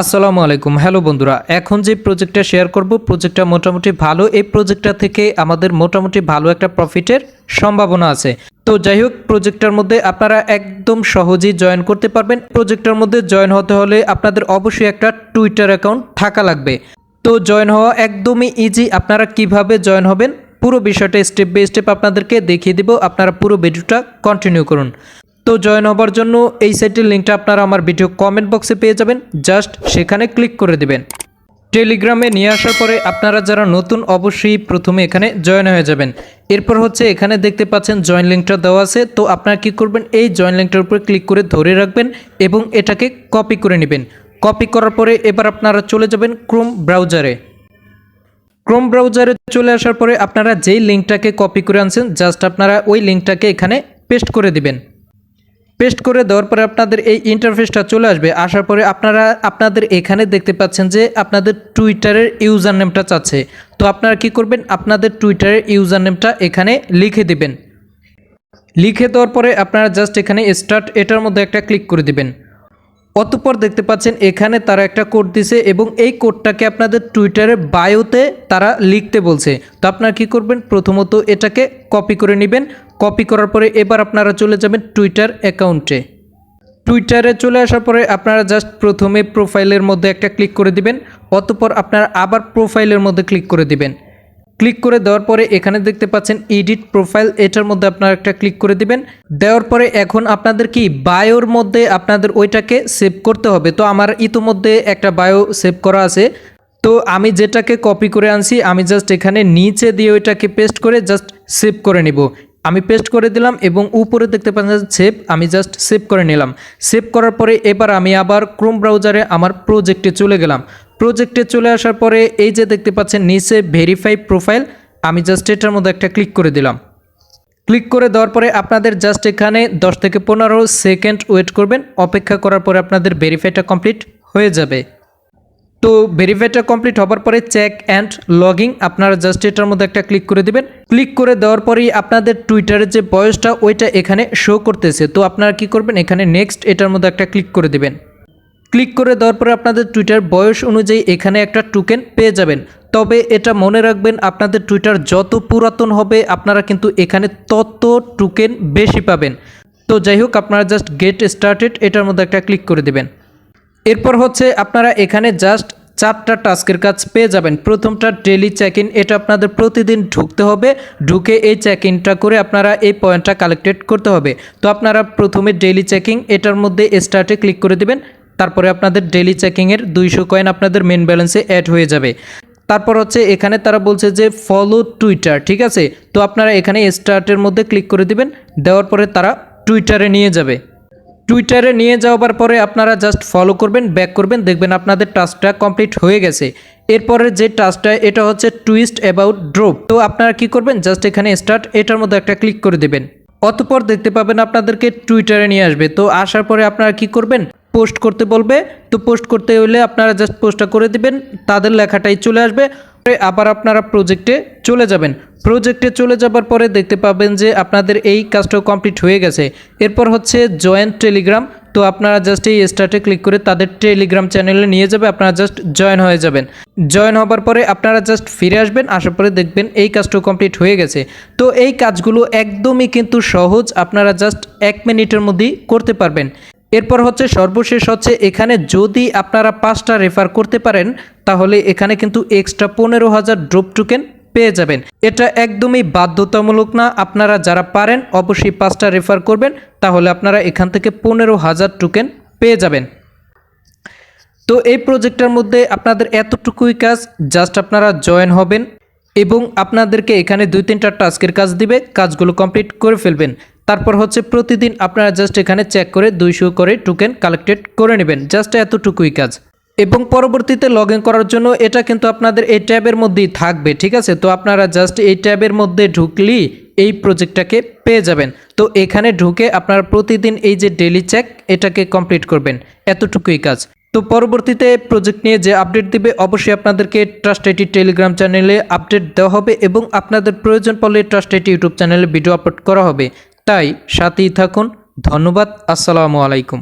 আসসালামু আলাইকুম। হ্যালো বন্ধুরা, এখন যে প্রজেক্টটা শেয়ার করব প্রজেক্টটা মোটামুটি ভালো। এই প্রজেক্টটা থেকে আমাদের মোটামুটি ভালো একটা প্রফিটের সম্ভাবনা আছে। তো যাই হোক প্রজেক্টটার মধ্যে আপনারা একদম সহজেই জয়েন করতে পারবেন। প্রজেক্টটার মধ্যে জয়েন হতে হলে আপনাদের অবশ্যই একটা টুইটার অ্যাকাউন্ট থাকা লাগবে। তো জয়েন হওয়া একদমই ইজি আপনারা কীভাবে জয়েন হবেন, পুরো বিষয়টা স্টেপ বাই স্টেপ আপনাদেরকে দেখিয়ে দিব। আপনারা পুরো ভিডিওটা কন্টিনিউ করুন। তো জয়েন হবার জন্য এই সাইটের লিঙ্কটা আপনারা আমার ভিডিও কমেন্ট বক্সে পেয়ে যাবেন। জাস্ট সেখানে ক্লিক করে দিবেন। টেলিগ্রামে নিয়ে আসার পরে আপনারা যারা নতুন অবশ্যই প্রথমে এখানে জয়েন হয়ে যাবেন। এরপর হচ্ছে এখানে দেখতে পাচ্ছেন জয়েন লিঙ্কটা দেওয়া আছে। তো আপনারা কি করবেন? এই জয়েন লিঙ্কটার উপরে ক্লিক করে ধরে রাখবেন এবং এটাকে কপি করে নেবেন। কপি করার পরে এবার আপনারা চলে যাবেন ক্রোম ব্রাউজারে ক্রোম ব্রাউজারে চলে আসার পরে আপনারা যেই লিঙ্কটাকে কপি করে আনছেন জাস্ট আপনারা ওই লিঙ্কটাকে এখানে পেস্ট করে দিবেন। পেস্ট করে দেওয়ার পরে আপনাদের এই ইন্টারফেসটা চলে আসবে। আসার পরে আপনারা, আপনাদের এখানে দেখতে পাচ্ছেন যে আপনাদের টুইটারের ইউজার নেমটা চাচ্ছে। তো আপনারা কি করবেন? আপনাদের টুইটারের ইউজার নেমটা এখানে লিখে দিবেন। লিখে দেওয়ার পরে আপনারা জাস্ট এখানে স্টার্ট এটার মধ্যে একটা ক্লিক করে দিবেন। অতপর দেখতে পাচ্ছেন এখানে তারা একটা কোড দিছে এবং এই কোডটাকে আপনাদের টুইটারের বায়োতে তারা লিখতে বলছে। তো আপনারা কি করবেন? প্রথমত এটাকে কপি করে নেবেন। কপি করার পরে এবার আপনারা চলে যাবেন টুইটার অ্যাকাউন্টে টুইটারে চলে আসার পরে আপনারা জাস্ট প্রথমে প্রোফাইলের মধ্যে একটা ক্লিক করে দিবেন, অতপর আপনারা আবার প্রোফাইলের মধ্যে ক্লিক করে দিবেন। ক্লিক করে দেওয়ার পরে এখানে দেখতে পাচ্ছেন এডিট প্রোফাইল এটার মধ্যে আপনারা একটা ক্লিক করে দিবেন। দেওয়ার পরে এখন আপনাদের কি বায়োর মধ্যে আপনাদের ওইটাকে সেভ করতে হবে? তো আমার ইতোমধ্যে একটা বায়ো সেভ করা আছে। তো আমি যেটাকে কপি করে আনছি, আমি জাস্ট এখানে নিচে দিয়ে ওইটাকে পেস্ট করে জাস্ট সেভ করে নিব। আমি পেস্ট করে দিলাম এবং উপরে দেখতে পাচ্ছেন সেভ আমি জাস্ট সেভ করে নিলাম। সেভ করার পরে এবার আমি আবার ক্রোম ব্রাউজারে আমার প্রজেক্টে চলে গেলাম। প্রজেক্টে চলে আসার পরে এই যে দেখতে পাচ্ছেন নিচে ভেরিফাই প্রোফাইল আমি জাস্ট এটার মধ্যে একটা ক্লিক করে দিলাম। ক্লিক করে দেওয়ার পরে আপনাদের জাস্ট এখানে 10 থেকে পনেরো সেকেন্ড ওয়েট করবেন। অপেক্ষা করার পরে আপনাদের ভেরিফাইটা কমপ্লিট হয়ে যাবে। তো ভেরিফাইটা কমপ্লিট হবার পরে চেক অ্যান্ড লগিং আপনারা জাস্ট এটার মধ্যে একটা ক্লিক করে দিবেন। ক্লিক করে দেওয়ার পরেই আপনাদের টুইটারের যে বয়সটা, ওইটা এখানে শো করতেছে। তো আপনারা কি করবেন? এখানে নেক্সট এটার মধ্যে একটা ক্লিক করে দিবেন। ক্লিক করে দেওয়ার পরে আপনাদের টুইটার বয়স অনুযায়ী এখানে একটা টোকেন পেয়ে যাবেন। তবে এটা মনে রাখবেন, আপনাদের টুইটার যত পুরাতন হবে, আপনারা কিন্তু এখানে তত টোকেন বেশি পাবেন। তো যাই হোক, আপনারা জাস্ট গেট স্টার্টেড এটার মধ্যে একটা ক্লিক করে দেবেন। এরপর হচ্ছে আপনারা এখানে জাস্ট চারটা টাস্কের কাজ পেয়ে যাবেন। প্রথমটা ডেলি চেক ইন এটা আপনাদের প্রতিদিন ঢুকতে হবে। ঢুকে এই চেক ইনটা করে আপনারা এই পয়েন্টটা কালেক্টেড করতে হবে। তো আপনারা প্রথমে ডেলি চেকিং এটার মধ্যে স্টার্টে ক্লিক করে দিবেন। তারপরে আপনাদের ডেলি চেকিংয়ের দুইশো কয়েন আপনাদের মেন ব্যালেন্সে অ্যাড হয়ে যাবে। তারপর হচ্ছে এখানে তারা বলছে যে ফলো টুইটার ঠিক আছে? তো আপনারা এখানে স্টার্টের মধ্যে ক্লিক করে দিবেন। দেওয়ার পরে তারা টুইটারে নিয়ে যাবে। টুইটারে নিয়ে যাওয়ার পরে আপনারা জাস্ট ফলো করবেন ব্যাক করবেন, দেখবেন আপনাদের টাস্কটা কমপ্লিট হয়ে গেছে। এরপরে যে টাস্কটা, এটা হচ্ছে টুইস্ট অ্যাবাউট ড্রপ তো আপনারা কি করবেন জাস্ট এখানে স্টার্ট এটার মধ্যে একটা ক্লিক করে দেবেন। অতপর দেখতে পাবেন আপনাদেরকে টুইটারে নিয়ে আসবে। তো আসার পরে আপনারা কি করবেন পোস্ট করতে বলবে। তো পোস্ট করতে হলে আপনারা জাস্ট পোস্টটা করে দিবেন, তাদের লেখাটাই চলে আসবে। আবার আপনারা প্রজেক্টে চলে যাবেন। প্রজেক্টে চলে যাবার পরে দেখতে পাবেন যে আপনাদের এই কাজটা কমপ্লিট হয়ে গেছে। এরপর হচ্ছে জয়েন্ট টেলিগ্রাম তো আপনারা জাস্ট এই স্টার্টে ক্লিক করে তাদের টেলিগ্রাম চ্যানেলে নিয়ে যাবে, আপনারা জাস্ট জয়েন হয়ে যাবেন। জয়েন হবার পরে আপনারা জাস্ট ফিরে আসবেন, আসার পরে দেখবেন এই কাজটা কমপ্লিট হয়ে গেছে। তো এই কাজগুলো একদমই কিন্তু সহজ, আপনারা জাস্ট এক মিনিটের মধ্যেই করতে পারবেন। এরপর হচ্ছে সর্বশেষ হচ্ছে এখানে যদি আপনারা পাঁচটা রেফার করতে পারেন, তাহলে এখানে কিন্তু এক্সট্রা পনেরো হাজার ড্রপ টোকেন পেয়ে যাবেন। এটা একদমই বাধ্যতামূলক না। আপনারা যারা পারেন, অবশ্যই পাঁচটা রেফার করবেন। তাহলে আপনারা এখান থেকে পনেরো হাজার টোকেন পেয়ে যাবেন। তো এই প্রজেক্টটার মধ্যে আপনাদের এতটুকুই কাজ জাস্ট আপনারা জয়েন হবেন এবং আপনাদেরকে এখানে দুই তিনটা টাস্কের কাজ দিবে, কাজগুলো কমপ্লিট করে ফেলবেন। তারপর হচ্ছে প্রতিদিন আপনারা জাস্ট এখানে চেক করে দুইশো করে টোকেন কালেক্টেড করে নেবেন। জাস্ট এতটুকুই কাজ। এবং পরবর্তীতে লগ ইন করার জন্য এটা কিন্তু আপনাদের এই ট্যাবের মধ্যেই থাকবে, ঠিক আছে? তো আপনারা জাস্ট এই ট্যাবের মধ্যে ঢুকলেই এই প্রজেক্টটাকে পেয়ে যাবেন। তো এখানে ঢুকে আপনারা প্রতিদিন এই যে ডেলি চেক এটাকে কমপ্লিট করবেন। এতটুকুই কাজ। তো পরবর্তীতে প্রজেক্ট নিয়ে যে আপডেট দিবে, অবশ্যই আপনাদেরকে ট্রাস্ট আইটি টেলিগ্রাম চ্যানেলে আপডেট দেওয়া হবে এবং আপনাদের প্রয়োজন পড়লে ট্রাস্ট আইটি ইউটিউব চ্যানেলে ভিডিও আপলোড করা হবে। তাই সাথেই থাকুন। ধন্যবাদ। আসসালামু আলাইকুম।